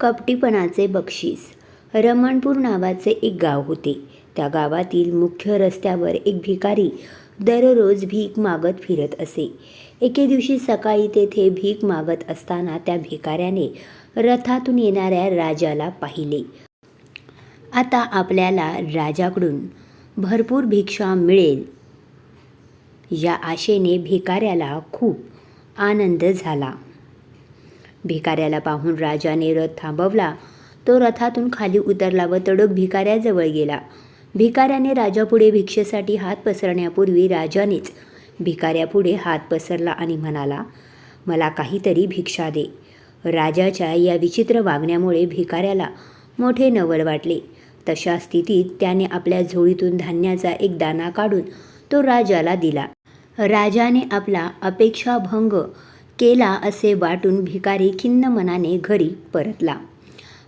कपटीपणाचे बक्षीस. रमणपूर नावाचे एक गाव होते. त्या गावातील मुख्य रस्त्यावर एक भिकारी दररोज भीक मागत फिरत असे. एके दिवशी सकाळी तेथे भीक मागत असताना त्या भिकाऱ्याने रथातून येणाऱ्या राजाला पाहिले. आता आपल्याला राजाकडून भरपूर भिक्षा मिळेल. या आशेने भिकाऱ्याला खूप आनंद झाला. भिकाऱ्याला पाहून राजाने रथ थांबवला. तो रथातून खाली उतरला व तडक भिकाऱ्याजवळ गेला. भिकाऱ्याने राजापुढे भिक्षेसाठी हात पसरण्यापूर्वी राजानेच भिकाऱ्यापुढे हात पसरला आणि म्हणाला मला काहीतरी भिक्षा दे. राजाच्या या विचित्र वागण्यामुळे भिकाऱ्याला मोठे नवल वाटले. तशा स्थितीत त्याने आपल्या झोळीतून धान्याचा एक दाणा काढून तो राजाला दिला. राजाने आपला अपेक्षाभंग केला असे वाटून भिकारी खिन्न मनाने घरी परतला.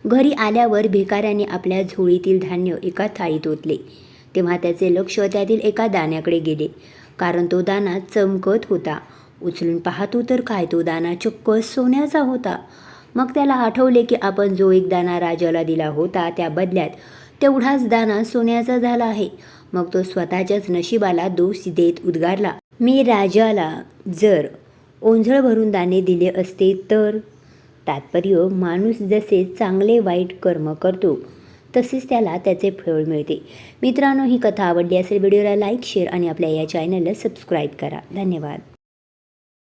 घरी आल्यावर भिकाऱ्याने आपल्या झोळीतील धान्य एका थाळीत ओतले. तेव्हा त्याचे लक्ष त्यातील एका दाण्याकडे गेले. कारण तो दाणा चमकत होता. उचलून पाहतो तर काय तो दाणा चक्क सोन्याचा होता. मग त्याला आठवले की आपण जो एक दाणा राजाला दिला होता त्या बदल्यात तेवढाच दाणा सोन्याचा झाला आहे. मग तो स्वतःच्याच नशिबाला दोष देत उद्गारला मी राजाला जर ओंझळ भरून दाणे दिले असते तर? तात्पर्य माणूस जसे चांगले वाईट कर्म करतो तसेच त्याला त्याचे फळ मिळते. मित्रांनो ही कथा आवडली असेल व्हिडिओला लाईक शेअर आणि आपल्या या चॅनलला सबस्क्राईब करा. धन्यवाद.